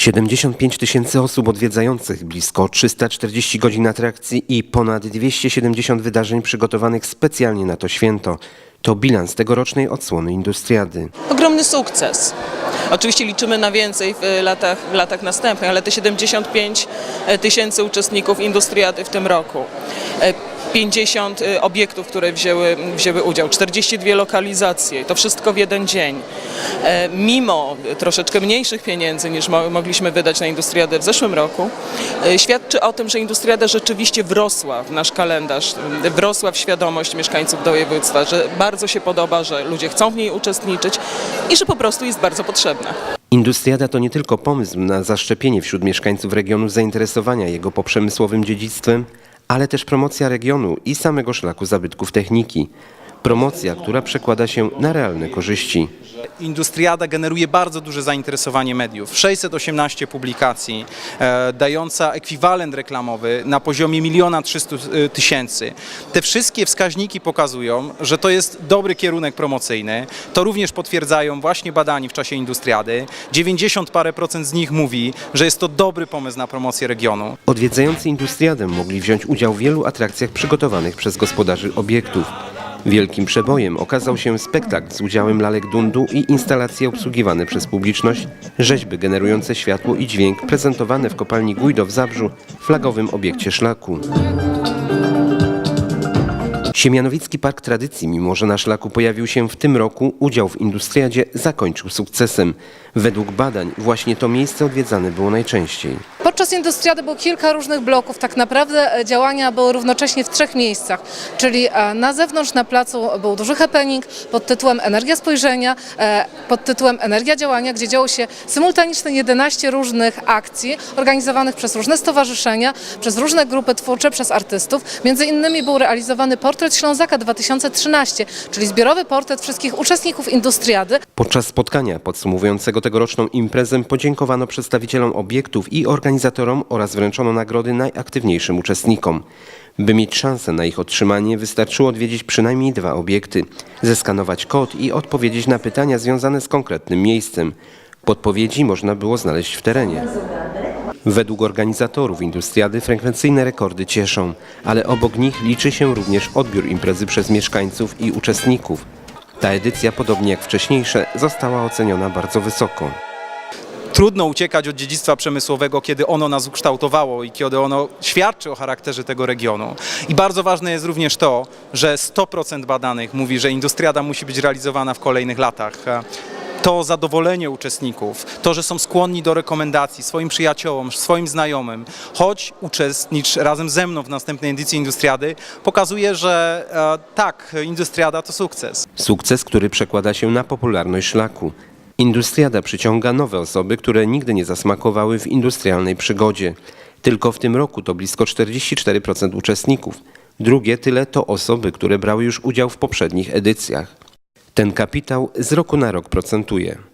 75 tysięcy osób odwiedzających, blisko 340 godzin atrakcji i ponad 270 wydarzeń przygotowanych specjalnie na to święto. To bilans tegorocznej odsłony Industriady. ogromny sukces. Oczywiście liczymy na więcej w e, latach, w latach następnych, ale te 75 tysięcy uczestników Industriady w tym roku. E, 50 e, obiektów, które wzięły, wzięły udział, 42 lokalizacje, to wszystko w jeden dzień. E, Mimo troszeczkę mniejszych pieniędzy niż mo- mogliśmy wydać na Industriadę w zeszłym roku, e, świadczy o tym, że Industriada rzeczywiście wrosła w nasz kalendarz, wrosła w świadomość mieszkańców województwa, że bardzo się podoba, że ludzie chcą w niej uczestniczyć i że po prostu jest bardzo potrzebna. Industriada to nie tylko pomysł na zaszczepienie wśród mieszkańców regionu zainteresowania jego poprzemysłowym dziedzictwem, ale też promocja regionu i samego szlaku zabytków techniki. Promocja, która przekłada się na realne korzyści. Industriada generuje bardzo duże zainteresowanie mediów. 618 publikacji, e, dająca ekwiwalent reklamowy na poziomie 1 300 tysięcy. Te wszystkie wskaźniki pokazują, że to jest dobry kierunek promocyjny. To również potwierdzają właśnie badani w czasie Industriady. 90 parę procent z nich mówi, że jest to dobry pomysł na promocję regionu. Odwiedzający Industriadę mogli wziąć udział w wielu atrakcjach przygotowanych przez gospodarzy obiektów. Wielkim przebojem okazał się spektakl z udziałem lalek dundu i instalacje obsługiwane przez publiczność, rzeźby generujące światło i dźwięk prezentowane w kopalni Gujdo w Zabrzu, flagowym obiekcie szlaku. Siemianowicki Park Tradycji, mimo że na szlaku pojawił się w tym roku, udział w Industriadzie zakończył sukcesem. Według badań właśnie to miejsce odwiedzane było najczęściej. Podczas Industriady było kilka różnych bloków. Tak naprawdę e, działania były równocześnie w trzech miejscach. Czyli e, na zewnątrz, na placu był duży happening pod tytułem Energia Spojrzenia, e, pod tytułem Energia Działania, gdzie działo się symultanicznie 11 różnych akcji organizowanych przez różne stowarzyszenia, przez różne grupy twórcze, przez artystów. Między innymi był realizowany portret Ślązaka 2013, czyli zbiorowy portret wszystkich uczestników Industriady. Podczas spotkania podsumowującego tegoroczną imprezę podziękowano przedstawicielom obiektów i organizatorom oraz wręczono nagrody najaktywniejszym uczestnikom. By mieć szansę na ich otrzymanie, wystarczyło odwiedzić przynajmniej dwa obiekty, zeskanować kod i odpowiedzieć na pytania związane z konkretnym miejscem. Podpowiedzi można było znaleźć w terenie. Według organizatorów Industriady frekwencyjne rekordy cieszą, ale obok nich liczy się również odbiór imprezy przez mieszkańców i uczestników. Ta edycja, podobnie jak wcześniejsze, została oceniona bardzo wysoko. Trudno uciekać od dziedzictwa przemysłowego, kiedy ono nas ukształtowało i kiedy ono świadczy o charakterze tego regionu. I bardzo ważne jest również to, że 100% badanych mówi, że industriada musi być realizowana w kolejnych latach. To zadowolenie uczestników, to, że są skłonni do rekomendacji swoim przyjaciołom, swoim znajomym, choć uczestnicz razem ze mną w następnej edycji Industriady, pokazuje, że e, tak, Industriada to sukces. Sukces, który przekłada się na popularność szlaku. Industriada przyciąga nowe osoby, które nigdy nie zasmakowały w industrialnej przygodzie. Tylko w tym roku to blisko 44% uczestników. Drugie tyle to osoby, które brały już udział w poprzednich edycjach. Ten kapitał z roku na rok procentuje.